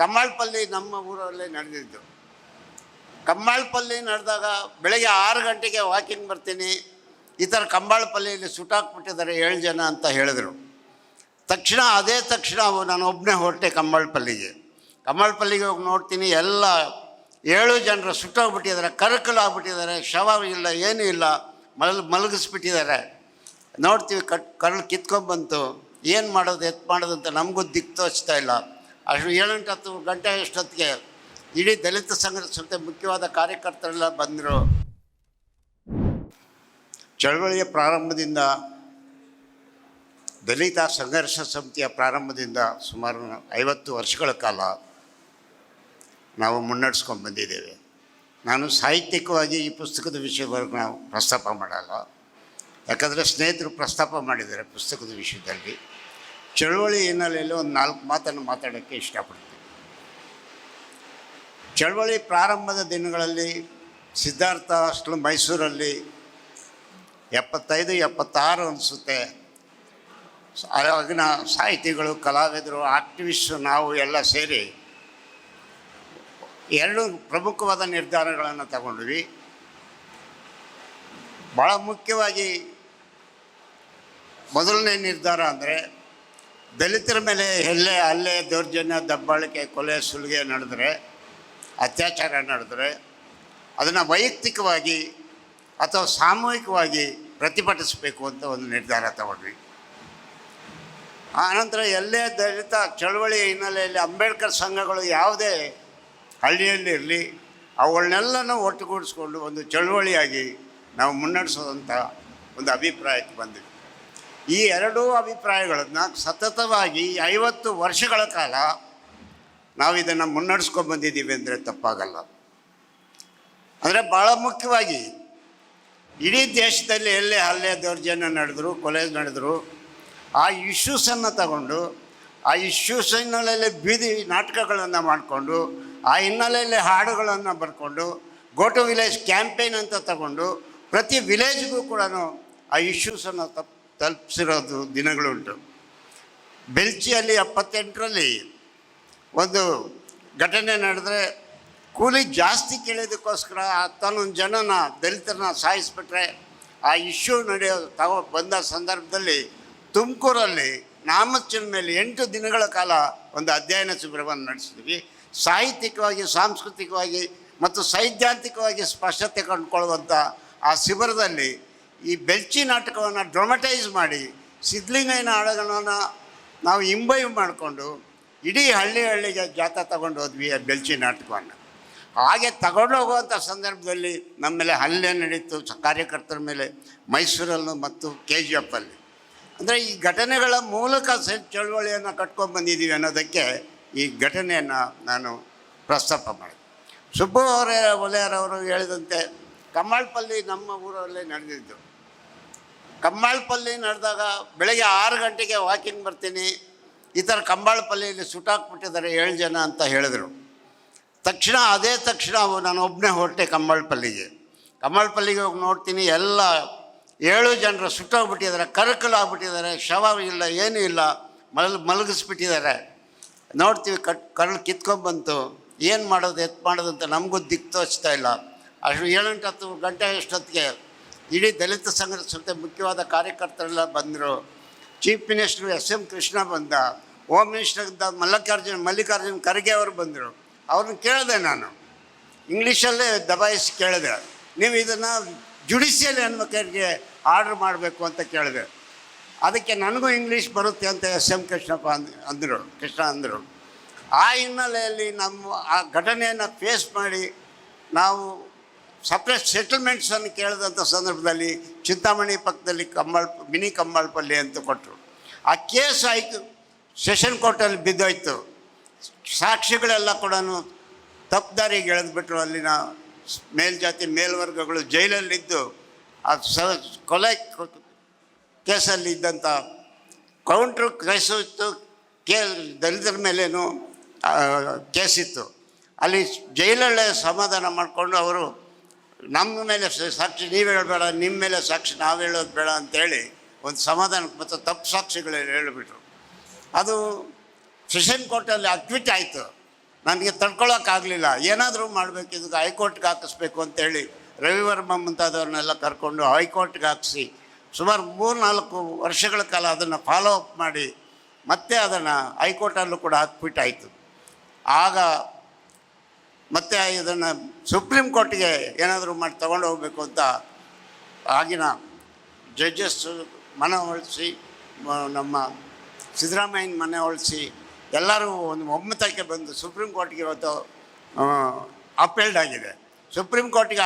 ಕಮ್ಮಾಳ್ಪಲ್ಲಿ ನಮ್ಮ ಊರಲ್ಲೇ ನಡೆದಿದ್ದು. ಕಮ್ಮಾಳ್ಪಲ್ಲಿ ನಡೆದಾಗ ಬೆಳಗ್ಗೆ ಆರು ಗಂಟೆಗೆ ವಾಕಿಂಗ್ ಬರ್ತೀನಿ. ಈ ಥರ ಕಂಬಾಳ್ಪಲ್ಲಿಯಲ್ಲಿ ಸುಟ್ಟಾಕ್ಬಿಟ್ಟಿದ್ದಾರೆ ಏಳು ಜನ ಅಂತ ಹೇಳಿದರು. ತಕ್ಷಣ ಅದೇ ತಕ್ಷಣ ನಾನು ಒಬ್ಬನೇ ಹೊರಟೆ ಕಂಬಾಳ್ಪಲ್ಲಿಗೆ ಕಂಬಾಳ್ಪಲ್ಲಿಗೆ ಹೋಗಿ ನೋಡ್ತೀನಿ ಎಲ್ಲ ಏಳು ಜನರು ಸುಟ್ಟೋಗ್ಬಿಟ್ಟಿದ್ದಾರೆ ಕರಕಲಾಗ್ಬಿಟ್ಟಿದ್ದಾರೆ ಶವ ಇಲ್ಲ, ಏನೂ ಇಲ್ಲ, ಮಲ್, ಮಲಗಿಸ್ಬಿಟ್ಟಿದ್ದಾರೆ. ನೋಡ್ತೀವಿ ಕಟ್ ಕರಳು ಕಿತ್ಕೊಂಡ್ಬಂತು. ಏನು ಮಾಡೋದು ಎತ್ ಮಾಡೋದು ಅಂತ ನಮಗೂ ದಿಕ್ಕು ತೋಚ್ತಾ ಇಲ್ಲ. ಅಷ್ಟು ಏಳೆಂಟು ಹತ್ತು ಗಂಟೆ ಎಷ್ಟೊತ್ತಿಗೆ ಇಡೀ ದಲಿತ ಸಂಘದ ಜೊತೆ ಮುಖ್ಯವಾದ ಕಾರ್ಯಕರ್ತರೆಲ್ಲ ಬಂದರು. ಚಳವಳಿಯ ಪ್ರಾರಂಭದಿಂದ, ದಲಿತ ಸಂಘರ್ಷ ಸಮಿತಿಯ ಪ್ರಾರಂಭದಿಂದ ಸುಮಾರು ಐವತ್ತು ವರ್ಷಗಳ ಕಾಲ ನಾವು ಮುನ್ನಡೆಸ್ಕೊಂಡು ಬಂದಿದ್ದೇವೆ. ನಾನು ಸಾಹಿತ್ಯಿಕವಾಗಿ ಈ ಪುಸ್ತಕದ ವಿಷಯವರೆಗೂ ನಾವು ಪ್ರಸ್ತಾಪ ಮಾಡಲ್ಲ. ಯಾಕಂದರೆ ಸ್ನೇಹಿತರು ಪ್ರಸ್ತಾಪ ಮಾಡಿದ್ದಾರೆ ಪುಸ್ತಕದ ವಿಷಯದಲ್ಲಿ. ಚಳವಳಿ ಹಿನ್ನೆಲೆಯಲ್ಲಿ ಒಂದು ನಾಲ್ಕು ಮಾತನ್ನು ಮಾತಾಡೋಕ್ಕೆ ಇಷ್ಟಪಡ್ತೀನಿ. ಚಳುವಳಿ ಪ್ರಾರಂಭದ ದಿನಗಳಲ್ಲಿ ಸಿದ್ಧಾರ್ಥ ಅಷ್ಟು ಮೈಸೂರಲ್ಲಿ ಎಪ್ಪತ್ತೈದು, ಎಪ್ಪತ್ತಾರು ಅನಿಸುತ್ತೆ. ಆಗಿನ ಸಾಹಿತಿಗಳು, ಕಲಾವಿದರು, ಆಕ್ಟಿವಿಸ್ಟು ನಾವು ಎಲ್ಲ ಸೇರಿ ಎರಡು ಪ್ರಮುಖವಾದ ನಿರ್ಧಾರಗಳನ್ನು ತಗೊಂಡ್ವಿ. ಭಾಳ ಮುಖ್ಯವಾಗಿ ಮೊದಲನೇ ನಿರ್ಧಾರ ಅಂದರೆ ದಲಿತರ ಮೇಲೆ ಎಲ್ಲೇ ಹಲ್ಲೆ ದೌರ್ಜನ್ಯ, ದಬ್ಬಾಳಿಕೆ, ಕೊಲೆ, ಸುಲಿಗೆ ನಡೆದರೆ, ಅತ್ಯಾಚಾರ ನಡೆದರೆ, ಅದನ್ನು ವೈಯಕ್ತಿಕವಾಗಿ ಅಥವಾ ಸಾಮೂಹಿಕವಾಗಿ ಪ್ರತಿಭಟಿಸಬೇಕು ಅಂತ ಒಂದು ನಿರ್ಧಾರ ತಗೊಂಡ್ವಿ. ಆನಂತರ ಎಲ್ಲೇ ದಲಿತ ಚಳವಳಿಯ ಹಿನ್ನೆಲೆಯಲ್ಲಿ ಅಂಬೇಡ್ಕರ್ ಸಂಘಗಳು ಯಾವುದೇ ಹಳ್ಳಿಯಲ್ಲಿ ಇರಲಿ ಅವುಗಳನ್ನೆಲ್ಲನೂ ಒಟ್ಟುಗೂಡಿಸ್ಕೊಂಡು ಒಂದು ಚಳುವಳಿಯಾಗಿ ನಾವು ಮುನ್ನಡೆಸೋದಂಥ ಒಂದು ಅಭಿಪ್ರಾಯಕ್ಕೆ ಬಂದ್ವಿ. ಈ ಎರಡೂ ಅಭಿಪ್ರಾಯಗಳನ್ನು ಸತತವಾಗಿ ಐವತ್ತು ವರ್ಷಗಳ ಕಾಲ ನಾವು ಇದನ್ನು ಮುನ್ನಡೆಸ್ಕೊಂಡು ಬಂದಿದ್ದೀವಿ ಅಂದರೆ ತಪ್ಪಾಗಲ್ಲ. ಅಂದರೆ ಭಾಳ ಮುಖ್ಯವಾಗಿ ಇಡೀ ದೇಶದಲ್ಲಿ ಎಲ್ಲೇ ಹಲ್ಲೆ ದೌರ್ಜನ್ಯ ನಡೆದ್ರು, ಕೊಲೆ ನಡೆದ್ರು, ಆ ಇಶ್ಯೂಸನ್ನು ತಗೊಂಡು, ಆ ಇಶ್ಯೂಸ್ ಬೀದಿ ನಾಟಕಗಳನ್ನು ಮಾಡಿಕೊಂಡು, ಆ ಹಿನ್ನೆಲೆಯಲ್ಲಿ ಹಾಡುಗಳನ್ನು ಬರ್ಕೊಂಡು ಗೋ ಟು ವಿಲೇಜ್ ಕ್ಯಾಂಪೇನ್ ಅಂತ ತಗೊಂಡು ಪ್ರತಿ ವಿಲೇಜ್ಗೂ ಕೂಡ ಆ ಇಶ್ಯೂಸನ್ನು ತಪ್ ತಲುಪಿಸಿರೋದು ದಿನಗಳುಂಟು. ಬೆಲ್ಚಿಯಲ್ಲಿ ಎಪ್ಪತ್ತೆಂಟರಲ್ಲಿ ಒಂದು ಘಟನೆ ನಡೆದ್ರೆ ಕೂಲಿ ಜಾಸ್ತಿ ಕೇಳೋದಕ್ಕೋಸ್ಕರ ತನ್ನೊಂದು ಜನನ, ದಲಿತರನ್ನ ಸಾಯಿಸ್ಬಿಟ್ರೆ ಆ ಇಶ್ಯೂ ನಡೆಯೋ ತಗೋ ಬಂದ ಸಂದರ್ಭದಲ್ಲಿ ತುಮಕೂರಲ್ಲಿ ನಾಮಚ್ಚನ ಮೇಲೆ ಎಂಟು ದಿನಗಳ ಕಾಲ ಒಂದು ಅಧ್ಯಯನ ಶಿಬಿರವನ್ನು ನಡೆಸಿದ್ವಿ. ಸಾಹಿತ್ಯಿಕವಾಗಿ, ಸಾಂಸ್ಕೃತಿಕವಾಗಿ ಮತ್ತು ಸೈದ್ಧಾಂತಿಕವಾಗಿ ಸ್ಪಷ್ಟತೆ ಕಂಡುಕೊಳ್ಳುವಂಥ ಆ ಶಿಬಿರದಲ್ಲಿ ಈ ಬೆಲ್ಚಿ ನಾಟಕವನ್ನು ಡ್ರಾಮಟೈಸ್ ಮಾಡಿ ಸಿದ್ಲಿಂಗಯ್ಯನ ಹಾಡುಗಳನ್ನು ನಾವು ಇಂಬೈವ್ ಮಾಡಿಕೊಂಡು ಇಡೀ ಹಳ್ಳಿ ಹಳ್ಳಿಗೆ ಜಾಥಾ ತಗೊಂಡು ಹೋದ್ವಿ ಆ ಬೆಲ್ಚಿ ನಾಟಕವನ್ನು. ಹಾಗೆ ತಗೊಂಡು ಹೋಗುವಂಥ ಸಂದರ್ಭದಲ್ಲಿ ನಮ್ಮ ಮೇಲೆ ಹಲ್ಲೆ ನಡೀತು, ಕಾರ್ಯಕರ್ತರ ಮೇಲೆ ಮೈಸೂರಲ್ಲೂ ಮತ್ತು ಕೆ ಜಿ ಎಫಲ್ಲಿ ಅಂದರೆ ಈ ಘಟನೆಗಳ ಮೂಲಕ ಚಳುವಳಿಯನ್ನು ಕಟ್ಕೊಂಡು ಬಂದಿದ್ದೀವಿ ಅನ್ನೋದಕ್ಕೆ ಈ ಘಟನೆಯನ್ನು ನಾನು ಪ್ರಸ್ತಾಪ ಮಾಡಿದೆ. ಸುಬ್ಬು ಅವರೇ ಒಲೆಯರವರು ಹೇಳಿದಂತೆ, ಕಮ್ಮಾಳ್ಪಲ್ಲಿ ನಮ್ಮ ಊರಲ್ಲೇ ನಡೆದಿದ್ದು. ಕಮ್ಮಾಳ್ಪಲ್ಲಿ ನಡೆದಾಗ ಬೆಳಗ್ಗೆ ಆರು ಗಂಟೆಗೆ ವಾಕಿಂಗ್ ಬರ್ತೀನಿ. ಈ ಥರ ಕಂಬಾಳ್ಪಲ್ಲಿಯಲ್ಲಿ ಸುಟ್ಟಾಕ್ಬಿಟ್ಟಿದ್ದಾರೆ ಏಳು ಜನ ಅಂತ ಹೇಳಿದರು. ತಕ್ಷಣ ಅದೇ ತಕ್ಷಣ ನಾನು ಒಬ್ಬನೇ ಹೊರಟೆ ಕಂಬಾಳ್ಪಲ್ಲಿಗೆ ಕಂಬಾಳ್ಪಲ್ಲಿಗೆ ಹೋಗಿ ನೋಡ್ತೀನಿ ಎಲ್ಲ ಏಳು ಜನರು ಸುಟ್ಟೋಗ್ಬಿಟ್ಟಿದ್ದಾರೆ ಕರಕಲಾಗ್ಬಿಟ್ಟಿದ್ದಾರೆ ಶವ ಇಲ್ಲ, ಏನೂ ಇಲ್ಲ ಮಲ್ ಮಲಗಿಸ್ಬಿಟ್ಟಿದ್ದಾರೆ. ನೋಡ್ತೀವಿ ಕಟ್ ಕರಳು ಕಿತ್ಕೊಂಡ್ಬಂತು ಏನು ಮಾಡೋದು ಎತ್ತು ಮಾಡೋದು ಅಂತ ನಮಗೂ ದಿಕ್ಕು ತೋಚ್ತಾ ಇಲ್ಲ. ಅಷ್ಟು ಏಳೆಂಟು ಹತ್ತು ಗಂಟೆ ಅಷ್ಟೊತ್ತಿಗೆ ಇಡೀ ದಲಿತ ಸಂಘದ ಸಂತೆ ಮುಖ್ಯವಾದ ಕಾರ್ಯಕರ್ತರೆಲ್ಲ ಬಂದರು. Chief minister S M Krishna ಬಂದ ಹೋಮ್ ಮಿನಿಸ್ಟರ್ ಮಲ್ಲಿಕಾರ್ಜುನ್ ಮಲ್ಲಿಕಾರ್ಜುನ್ ಖರ್ಗೆ ಅವರು ಬಂದರು. ಅವ್ರನ್ನ ಕೇಳಿದೆ ನಾನು. ಇಂಗ್ಲೀಷಲ್ಲೇ ದಬಾಯಿಸಿ ಕೇಳಿದೆ. ನೀವು ಇದನ್ನು ಜುಡಿಷಿಯಲ್ ಹೆಣ್ಮಕ್ಕಳಿಗೆ ಆರ್ಡ್ರ್ ಮಾಡಬೇಕು ಅಂತ ಕೇಳಿದೆ. ಅದಕ್ಕೆ ನನಗೂ ಇಂಗ್ಲೀಷ್ ಬರುತ್ತೆ ಅಂತ ಎಸ್ ಎಂ ಕೃಷ್ಣಪ್ಪ ಅಂದ್, ಅಂದರು, ಕೃಷ್ಣ ಅಂದರು. ಆ ಹಿನ್ನೆಲೆಯಲ್ಲಿ ನಮ್ಮ ಆ ಘಟನೆಯನ್ನು ಫೇಸ್ ಮಾಡಿ ನಾವು ಸಪ್ರೇಟ್ ಸೆಟಲ್ಮೆಂಟ್ಸನ್ನು ಕೇಳಿದಂಥ ಸಂದರ್ಭದಲ್ಲಿ ಚಿಂತಾಮಣಿ ಪಕ್ಕದಲ್ಲಿ ಕಮ್ಮಳ್ ಮಿನಿ ಪಲ್ಲಿ ಅಂತ ಕೊಟ್ಟರು ಆ ಕೇಸ್ ಆಯಿತು ಸೆಷನ್ ಕೋರ್ಟಲ್ಲಿ ಬಿದ್ದೋಯ್ತು. ಸಾಕ್ಷಿಗಳೆಲ್ಲ ಕೂಡ ತಪ್ಪುದಾರಿಗೆ ಎಳೆದ್ಬಿಟ್ರು. ಅಲ್ಲಿನ ಮೇಲ್ಜಾತಿ, ಮೇಲ್ವರ್ಗಗಳು ಜೈಲಲ್ಲಿದ್ದು, ಆ ಸ, ಕೊಲೆ ಕೇಸಲ್ಲಿ ಇದ್ದಂಥ ಕೌಂಟ್ರ್ ಕೇಸು ಇತ್ತು. ಕೇ, ದಲಿತರ ಮೇಲೇನು ಕೇಸಿತ್ತು. ಅಲ್ಲಿ ಜೈಲಲ್ಲೇ ಸಮಾಧಾನ ಮಾಡಿಕೊಂಡು ಅವರು ನಮ್ಮ ಮೇಲೆ ಸಾಕ್ಷಿ, ನೀವು ಹೇಳಬೇಡ ನಿಮ್ಮ ಮೇಲೆ ಸಾಕ್ಷಿ, ನಾವು ಹೇಳೋದು ಬೇಡ ಅಂತೇಳಿ ಒಂದು ಸಮಾಧಾನ ಮತ್ತು ತಪ್ಪು ಸಾಕ್ಷಿಗಳು ಹೇಳಿಬಿಟ್ರು. ಅದು ಸೆಷನ್ ಕೋರ್ಟಲ್ಲಿ ಅಕ್ವಿಟ್ ಆಯಿತು. ನನಗೆ ತಡ್ಕೊಳ್ಳೋಕ್ಕಾಗಲಿಲ್ಲ ಏನಾದರೂ ಮಾಡಬೇಕು, ಇದಕ್ಕೆ ಹೈಕೋರ್ಟ್ಗೆ ಹಾಕಿಸ್ಬೇಕು ಅಂತೇಳಿ ರವಿವರ್ಮ ಮುಂತಾದವ್ರನ್ನೆಲ್ಲ ಕರ್ಕೊಂಡು ಹೈಕೋರ್ಟ್ಗೆ ಹಾಕಿಸಿ ಸುಮಾರು ಮೂರು ನಾಲ್ಕು ವರ್ಷಗಳ ಕಾಲ ಅದನ್ನು ಫಾಲೋ ಅಪ್ ಮಾಡಿ ಮತ್ತೆ ಅದನ್ನು ಹೈಕೋರ್ಟಲ್ಲೂ ಕೂಡ ಹಾಕ್ಬಿಟ್ಟಾಯಿತು. ಆಗ ಮತ್ತೆ ಇದನ್ನು ಸುಪ್ರೀಂ ಕೋರ್ಟ್ಗೆ ಏನಾದರೂ ಮಾಡಿ ತಗೊಂಡು ಹೋಗಬೇಕು ಅಂತ ಆಗಿನ ಜಡ್ಜಸ್ ಮನವೊಲಿಸಿ ನಮ್ಮ ಸಿದ್ದರಾಮಯ್ಯನ ಮನವೊಲಿಸಿ ಎಲ್ಲರೂ ಒಂದು ಒಮ್ಮತಕ್ಕೆ ಬಂದು ಸುಪ್ರೀಂ ಕೋರ್ಟ್ಗೆ ಇವತ್ತು ಅಪೇಲ್ಡ್ ಆಗಿದೆ. ಸುಪ್ರೀಂ ಕೋರ್ಟ್ಗೆ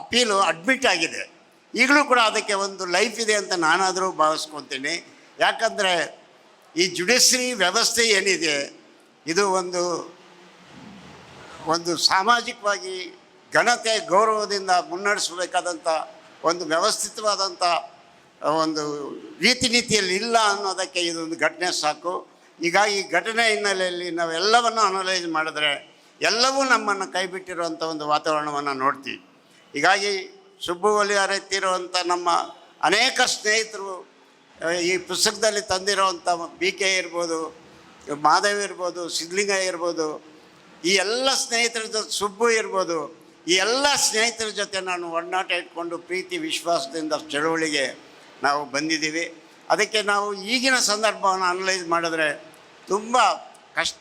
ಅಪೀಲು ಅಡ್ಮಿಟ್ ಆಗಿದೆ. ಈಗಲೂ ಕೂಡ ಅದಕ್ಕೆ ಒಂದು ಲೈಫ್ ಇದೆ ಅಂತ ನಾನಾದರೂ ಭಾವಿಸ್ಕೊತೀನಿ. ಯಾಕಂದರೆ ಈ ಜುಡಿಷರಿ ವ್ಯವಸ್ಥೆ ಏನಿದೆ, ಇದು ಒಂದು ಒಂದು ಸಾಮಾಜಿಕವಾಗಿ ಘನತೆ, ಗೌರವದಿಂದ ಮುನ್ನಡೆಸಬೇಕಾದಂಥ ಒಂದು ವ್ಯವಸ್ಥಿತವಾದಂಥ ಒಂದು ರೀತಿ ನೀತಿಯಲ್ಲಿ ಇಲ್ಲ ಅನ್ನೋದಕ್ಕೆ ಇದೊಂದು ಘಟನೆ ಸಾಕು. ಹೀಗಾಗಿ ಈ ಘಟನೆ ಹಿನ್ನೆಲೆಯಲ್ಲಿ ನಾವೆಲ್ಲವನ್ನು ಅನಲೈಸ್ ಮಾಡಿದ್ರೆ ಎಲ್ಲವೂ ನಮ್ಮನ್ನು ಕೈಬಿಟ್ಟಿರುವಂಥ ಒಂದು ವಾತಾವರಣವನ್ನು ನೋಡ್ತೀವಿ. ಹೀಗಾಗಿ ಸುಬ್ಬು ಒಲಿಯಾರೆತ್ತಿರುವಂಥ ನಮ್ಮ ಅನೇಕ ಸ್ನೇಹಿತರು ಈ ಪುಸ್ತಕದಲ್ಲಿ ತಂದಿರುವಂಥ ಬಿ ಕೆ ಇರ್ಬೋದು ಮಾಧವ್ ಇರ್ಬೋದು ಸಿದ್ಲಿಂಗ ಇರ್ಬೋದು ಈ ಎಲ್ಲ ಸ್ನೇಹಿತರ ಜೊತೆ ಸುಬ್ಬು ಇರ್ಬೋದು. ಈ ಎಲ್ಲ ಸ್ನೇಹಿತರ ಜೊತೆ ನಾನು ಒಡನಾಟ ಇಟ್ಕೊಂಡು ಪ್ರೀತಿ, ವಿಶ್ವಾಸದಿಂದ ಚಳುವಳಿಗೆ ನಾವು ಬಂದಿದ್ದೀವಿ. ಅದಕ್ಕೆ ನಾವು ಈಗಿನ ಸಂದರ್ಭವನ್ನು ಅನಲೈಸ್ ಮಾಡಿದ್ರೆ ತುಂಬ ಕಷ್ಟ,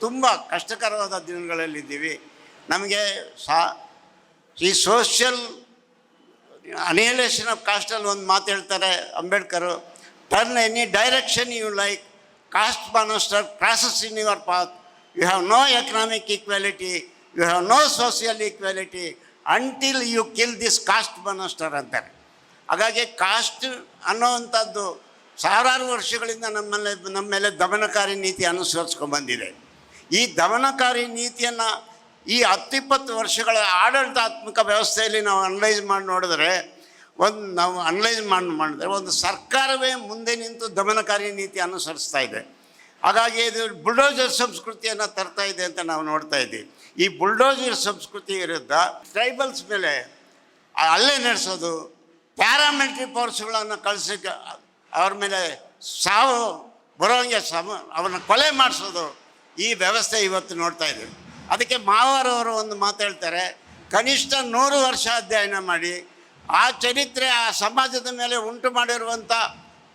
ತುಂಬ ಕಷ್ಟಕರವಾದ ದಿನಗಳಲ್ಲಿದ್ದೀವಿ. ನಮಗೆ ಸಾ, ಈ ಸೋಷಿಯಲ್ ಅನಿಯಲೇಷನ್ ಆಫ್ ಕಾಸ್ಟಲ್ಲಿ ಒಂದು ಮಾತು ಹೇಳ್ತಾರೆ Ambedkar, turn any direction you like, caste monster crosses in your path. You have no economic equality you have no social equality until you kill this caste monster ಅಂತಾರೆ. ಹಾಗಾಗಿ ಕಾಸ್ಟ್ ಅನ್ನೋವಂಥದ್ದು ಸಾವಿರಾರು ವರ್ಷಗಳಿಂದ ನಮ್ಮಲ್ಲಿ ನಮ್ಮ ಮೇಲೆ ದಮನಕಾರಿ ನೀತಿ ಅನುಸರಿಸ್ಕೊಂಡ್ಬಂದಿದೆ ಈ ದಮನಕಾರಿ ನೀತಿಯನ್ನು ಈ ಹತ್ತಿಪ್ಪತ್ತು ವರ್ಷಗಳ ಆಡಳಿತಾತ್ಮಕ ವ್ಯವಸ್ಥೆಯಲ್ಲಿ ನಾವು ಅನಲೈಸ್ ಮಾಡಿ ನೋಡಿದ್ರೆ, ಒಂದು ನಾವು ಅನಲೈಸ್ ಮಾಡಿ, ಮಾಡಿದ್ರೆ ಒಂದು ಸರ್ಕಾರವೇ ಮುಂದೆ ನಿಂತು ದಮನಕಾರಿ ನೀತಿ ಅನುಸರಿಸ್ತಾ ಇದೆ. ಹಾಗಾಗಿ ಇದು ಬುಲ್ಡೋಜರ್ ಸಂಸ್ಕೃತಿಯನ್ನು ತರ್ತಾ ಇದೆ ಅಂತ ನಾವು ನೋಡ್ತಾ ಇದ್ದೀವಿ. ಈ ಬುಲ್ಡೋಜರ್ ಸಂಸ್ಕೃತಿ ವಿರುದ್ಧ ಟ್ರೈಬಲ್ಸ್ ಮೇಲೆ ಅಲ್ಲೇ ನಡೆಸೋದು, ಪ್ಯಾರಾಮಿಲಿಟ್ರಿ ಫೋರ್ಸ್ಗಳನ್ನು ಕಳಿಸೋಕ್ಕೆ ಅವ್ರ ಮೇಲೆ ಸಾವು ಬರೋಂಗೆ ಸಮ ಅವನ್ನ ಕೊಲೆ ಮಾಡಿಸೋದು ಈ ವ್ಯವಸ್ಥೆ ಇವತ್ತು ನೋಡ್ತಾ ಇದ್ದೀವಿ. ಅದಕ್ಕೆ ಮಾವರವರು ಒಂದು ಮಾತಾಡ್ತಾರೆ ಕನಿಷ್ಠ ನೂರು ವರ್ಷ ಅಧ್ಯಯನ ಮಾಡಿ, ಆ ಚರಿತ್ರೆ ಆ ಸಮಾಜದ ಮೇಲೆ ಉಂಟು ಮಾಡಿರುವಂಥ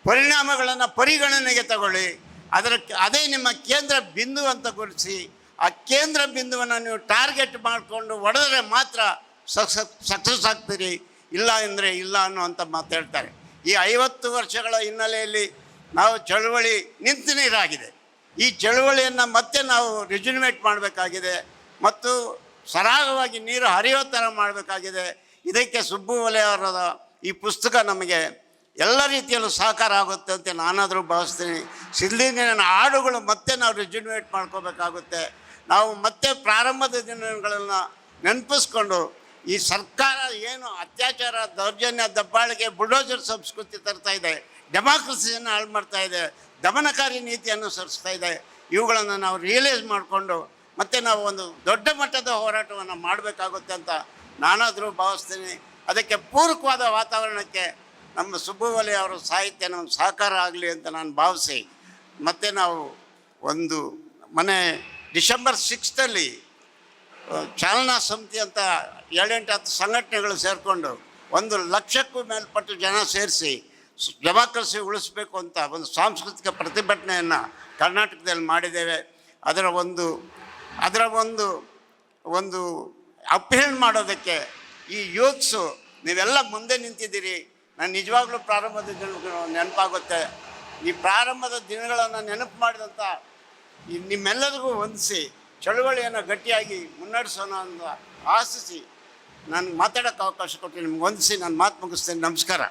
ಪರಿಣಾಮಗಳನ್ನು ಪರಿಗಣನೆಗೆ ತಗೊಳ್ಳಿ. ಅದರ ಅದೇ ನಿಮ್ಮ ಕೇಂದ್ರ ಬಿಂದು ಅಂತ ಗುರುತಿಸಿ, ಆ ಕೇಂದ್ರ ಬಿಂದುವನ್ನು ನೀವು ಟಾರ್ಗೆಟ್ ಮಾಡಿಕೊಂಡು ಹೊಡೆದ್ರೆ ಮಾತ್ರ ಸಕ್ಸಸ್ ಸಕ್ಸಸ್ ಆಗ್ತೀರಿ. ಇಲ್ಲ ಅಂದರೆ ಇಲ್ಲ ಅನ್ನುವಂಥ ಮಾತು ಹೇಳ್ತಾರೆ. ಈ ಐವತ್ತು ವರ್ಷಗಳ ಹಿನ್ನೆಲೆಯಲ್ಲಿ ನಾವು ಚಳುವಳಿ ನಿಂತು ನೀರಾಗಿದೆ. ಈ ಚಳುವಳಿಯನ್ನು ಮತ್ತೆ ನಾವು ರಿಜುನಿಮೇಟ್ ಮಾಡಬೇಕಾಗಿದೆ. ಮತ್ತು ಸರಾಗವಾಗಿ ನೀರು ಹರಿಯೋ ಥರ ಮಾಡಬೇಕಾಗಿದೆ. ಇದಕ್ಕೆ ಸುಬ್ಬು ಅವರ ಈ ಪುಸ್ತಕ ನಮಗೆ ಎಲ್ಲ ರೀತಿಯಲ್ಲೂ ಸಹಕಾರ ಆಗುತ್ತೆ ಅಂತ ನಾನಾದರೂ ಭಾವಿಸ್ತೀನಿ. ಸಿದ್ಲಿಂಗನ ಹಾಡುಗಳು ಮತ್ತೆ ನಾವು ರೆಜ್ಯುನೇಟ್ ಮಾಡ್ಕೋಬೇಕಾಗುತ್ತೆ. ನಾವು ಮತ್ತೆ ಪ್ರಾರಂಭದ ದಿನಗಳನ್ನು ನೆನಪಿಸ್ಕೊಂಡು ಈ ಸರ್ಕಾರ ಏನು ಅತ್ಯಾಚಾರ, ದೌರ್ಜನ್ಯ, ದಬ್ಬಾಳಿಕೆ ಬುಡೋಜರ್ ಸಂಸ್ಕೃತಿ ತರ್ತಾ ಇದೆ, ಡೆಮಾಕ್ರಸಿಯನ್ನು ಹಾಳು ಮಾಡ್ತಾ ಇದೆ, ದಮನಕಾರಿ ನೀತಿಯನ್ನು ಸರಿಸ್ತಾ ಇದೆ, ಇವುಗಳನ್ನು ನಾವು ರಿಯಲೈಸ್ ಮಾಡಿಕೊಂಡು ಮತ್ತೆ ನಾವು ಒಂದು ದೊಡ್ಡ ಮಟ್ಟದ ಹೋರಾಟವನ್ನು ಮಾಡಬೇಕಾಗುತ್ತೆ ಅಂತ ನಾನಾದರೂ ಭಾವಿಸ್ತೀನಿ. ಅದಕ್ಕೆ ಪೂರಕವಾದ ವಾತಾವರಣಕ್ಕೆ ನಮ್ಮ ಸುಬ್ಬುವಲಿ ಅವರ ಸಾಹಿತ್ಯ ನಮ್ಗೆ ಸಹಕಾರ ಆಗಲಿ ಅಂತ ನಾನು ಭಾವಿಸಿ, ಮತ್ತೆ ನಾವು ಒಂದು ಮನೆ ಡಿಸೆಂಬರ್ ಸಿಕ್ಸ್ತಲ್ಲಿ ಚಾಲನಾ ಸಮಿತಿ ಅಂತ ಏಳೆಂಟು ಹತ್ತು ಸಂಘಟನೆಗಳು ಸೇರಿಕೊಂಡು ಒಂದು ಲಕ್ಷಕ್ಕೂ ಮೇಲ್ಪಟ್ಟು ಜನ ಸೇರಿಸಿ ಡೆಮಾಕ್ರಸಿ ಉಳಿಸ್ಬೇಕು ಅಂತ ಒಂದು ಸಾಂಸ್ಕೃತಿಕ ಪ್ರತಿಭಟನೆಯನ್ನು ಕರ್ನಾಟಕದಲ್ಲಿ ಮಾಡಿದ್ದೇವೆ. ಅದರ ಒಂದು ಅದರ ಒಂದು ಒಂದು ಅಪೀಲ್ ಮಾಡೋದಕ್ಕೆ ಈ ಯೂತ್ಸು ನೀವೆಲ್ಲ ಮುಂದೆ ನಿಂತಿದ್ದೀರಿ. ನಾನು ನಿಜವಾಗ್ಲೂ ಪ್ರಾರಂಭದ ದಿನಗಳು ನೆನಪಾಗುತ್ತೆ. ಈ ಪ್ರಾರಂಭದ ದಿನಗಳನ್ನು ನೆನಪು ಮಾಡಿದಂಥ ನಿಮ್ಮೆಲ್ಲರಿಗೂ ಹೊಂದಿಸಿ, ಚಳುವಳಿಯನ್ನು ಗಟ್ಟಿಯಾಗಿ ಮುನ್ನಡೆಸೋಣ ಅಂತ ಆಶಿಸಿ, ನಾನು ಮಾತಾಡೋಕ್ಕೆ ಅವಕಾಶ ಕೊಟ್ಟು ನಿಮ್ಗೆ ಹೊಂದಿಸಿ, ನಾನು ಮಾತು ಮುಗಿಸ್ತೇನೆ. ನಮಸ್ಕಾರ.